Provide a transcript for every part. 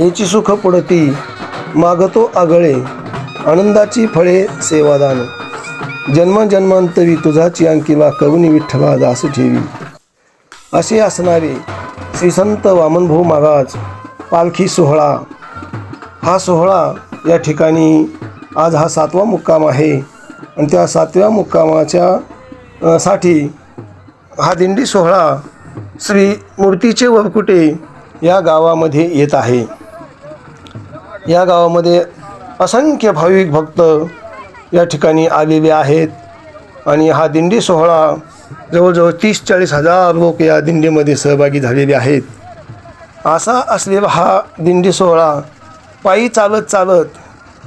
याची सुख पुढती मागतो आगळे आनंदाची फळे सेवादान. जन्म तुझाची अंकिला करुणी विठ्ठला दास ठेवी. असे असणारे श्री संत वामनभाऊ महाराज पालखी सोहळा. हा सोहळा या ठिकाणी आज हा सातवा मुक्काम आहे आणि त्या सातव्या मुक्कामाच्या साठी हा दिंडी सोहळा श्री मूर्तीचे वरकुटे या गावामध्ये येत आहे. या गावामध्ये असंख्य भाविक भक्त या ठिकाणी आलेले आहेत. आणि हा दिंडी सोहळा जवळजवळ तीस चाळीस हजार लोक या दिंडीमध्ये सहभागी झालेले आहेत. असा असलेला हा दिंडी सोहळा पायी चालत चालत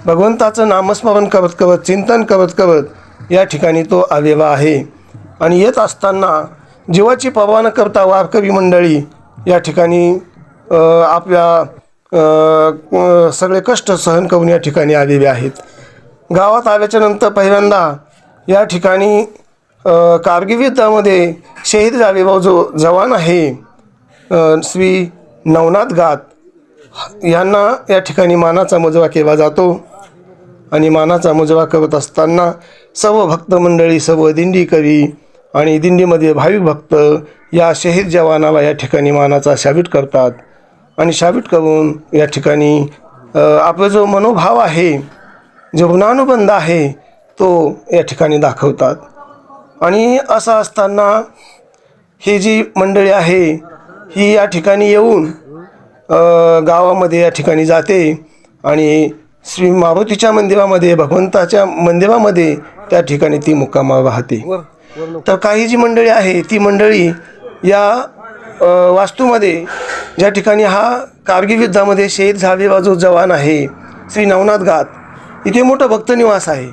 भगवंताचं नामस्मरण करत करत चिंतन करत करत या ठिकाणी तो आलेला आहे. आणि येत असताना जीवाची पर्वा न करता वारकरी मंडळी या ठिकाणी आपल्या सगळे कष्ट सहन करून या ठिकाणी आलेले आहेत. गावात आल्याच्यानंतर पहिल्यांदा या ठिकाणी अ, कारगिल युद्धामध्ये शहीद झालेला जो जवान आहे श्री नवनाथ गात. यांना या ठिकाणी मानाचा मजवा केला जातो. आणि मानाचा मजवा करत असताना सर्व भक्त मंडळी सर्व दिंडीकरी आणि दिंडीमध्ये भाविक भक्त या शहीद जवानाला या ठिकाणी मानाचा शाबीट करतात. आणि शाबीट करून या ठिकाणी आपला जो मनोभाव आहे जो ऋणानुबंध आहे तो या ठिकाणी दाखवतात. आणि असं असताना ही जी मंडळी आहे ही या ठिकाणी येऊन गावामध्ये या ठिकाणी जाते आणि श्री मारुतीच्या मंदिरामध्ये भगवंताच्या मंदिरामध्ये त्या ठिकाणी ती मुक्कामा राहते तर काही जी मंडळी आहे ती मंडळी या वास्तूमध्ये ज्या ठिकाणी हा कारगिल युद्धामध्ये शहीद झालेला जो जवान आहे श्री नवनाथ घात इथे मोठं भक्तनिवास आहे.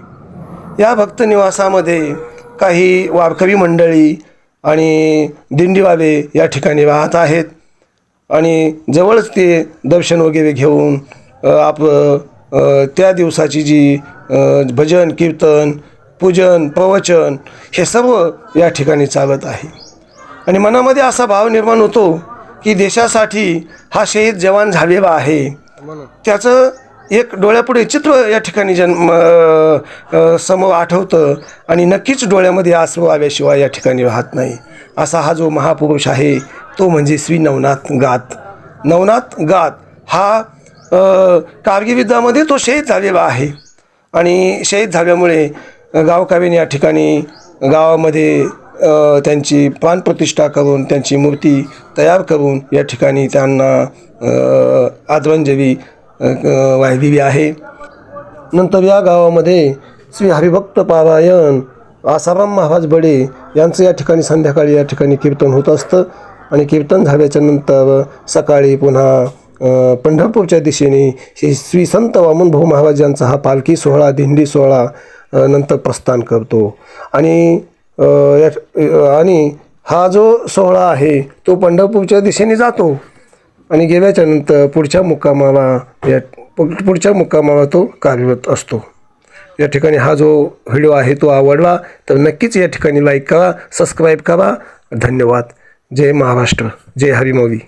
या भक्तनिवासामध्ये काही वारकरी मंडळी आणि दिंडीवाले या ठिकाणी राहत आहेत आणि जवळच ते दर्शन वगैरे घेऊन आप आपलं त्या दिवसाची जी भजन कीर्तन पूजन प्रवचन हे सर्व या ठिकाणी चालत आहे. आणि मनामध्ये असा भाव निर्माण होतो की देशासाठी हा शहीद जवान झालेला आहे. त्याचं एक डोळ्यापुढे चित्र या ठिकाणी जन्म समोर आठवतं आणि नक्कीच डोळ्यामध्ये आसरू आल्याशिवाय या ठिकाणी राहत नाही. असा हा जो महापुरुष आहे तो म्हणजे श्री नवनाथ गात. नवनाथ गात हा अ, कारगिल युद्धामध्ये तो शहीद झालेला आहे. आणि शहीद झाल्यामुळे गावकावीने या ठिकाणी गावामध्ये त्यांची प्राणप्रतिष्ठा करून त्यांची मूर्ती तयार करून या ठिकाणी त्यांना अ, आदरांजली वाहिलेली आहे. नंतर या गावामध्ये श्री हरिभक्त पारायण आसाराम महाराज बडे यांचं या ठिकाणी संध्याकाळी या ठिकाणी कीर्तन होत असतं. आणि कीर्तन झाल्याच्यानंतर सकाळी पुन्हा पंढरपूरच्या दिशेने श्री श्री संत वामनभाऊ महाराज यांचा हा पालखी सोहळा दिंडी सोहळा नंतर प्रस्थान करतो. आणि या आणि हा जो सोहळा आहे तो पंढरपूरच्या दिशेने जातो. आणि गेल्याच्यानंतर पुढच्या मुक्कामाला या पुढच्या मुक्कामाला तो कार्यरत असतो. या ठिकाणी हा जो व्हिडिओ आहे तो आवडला तर नक्कीच या ठिकाणी लाईक करा सबस्क्राईब करा. धन्यवाद. जय महाराष्ट्र. जय हरिमोवी